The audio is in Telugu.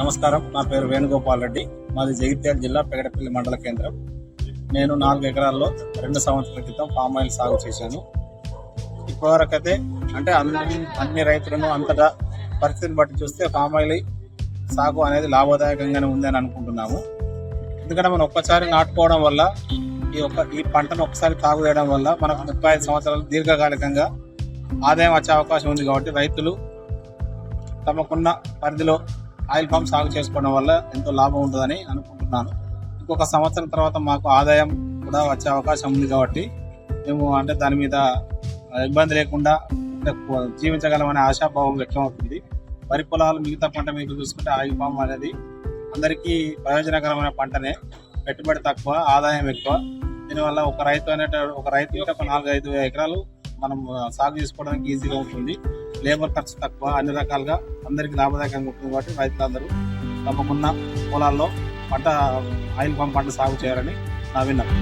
నమస్కారం. నా పేరు వేణుగోపాల్ రెడ్డి. మాది జగిత్యాల జిల్లా పెగడపల్లి మండల కేంద్రం. నేను నాలుగు ఎకరాల్లో రెండు సంవత్సరాల క్రితం పామ్ ఆయిల్ సాగు చేశాను. ఇప్పటివరకైతే అంటే అన్ని అన్ని రైతులను అంతటా పరిస్థితిని బట్టి చూస్తే పామ్ ఆయిల్ సాగు అనేది లాభదాయకంగానే ఉందని అనుకుంటున్నాము. ఎందుకంటే మనం ఒక్కసారి నాటుకోవడం వల్ల ఈ ఒక్క ఈ పంటను ఒకసారి సాగు చేయడం వల్ల మనకు ముప్పై ఐదు సంవత్సరాలు దీర్ఘకాలికంగా ఆదాయం వచ్చే అవకాశం ఉంది కాబట్టి రైతులు తమకున్న పరిధిలో ఆయిల్ పంప్ సాగు చేసుకోవడం వల్ల ఎంతో లాభం ఉంటుందని అనుకుంటున్నాను. ఇంకొక సంవత్సరం తర్వాత మాకు ఆదాయం కూడా వచ్చే అవకాశం ఉంది కాబట్టి మేము అంటే దాని మీద ఇబ్బంది లేకుండా జీవించగలమనే ఆశాభావం వ్యక్తమవుతుంది. వరి పొలాలు మిగతా పంట మీకు చూసుకుంటే ఆయిల్ పామ్ అనేది అందరికీ ప్రయోజనకరమైన పంటనే. పెట్టుబడి తక్కువ ఆదాయం ఎక్కువ. దీనివల్ల ఒక రైతు అనేట ఒక రైతు ఒక నాలుగు ఐదు ఎకరాలు మనం సాగు చేసుకోవడానికి ఈజీగా ఉంటుంది. లేబర్ ఖర్చు తక్కువ అన్ని రకాలుగా అందరికీ లాభదాయకంగా ఉంటుంది కాబట్టి రైతులందరూ తమకున్న పొలాల్లో పంట ఆయిల్ పంప్ పంట సాగు చేయాలని నా విన్నపం.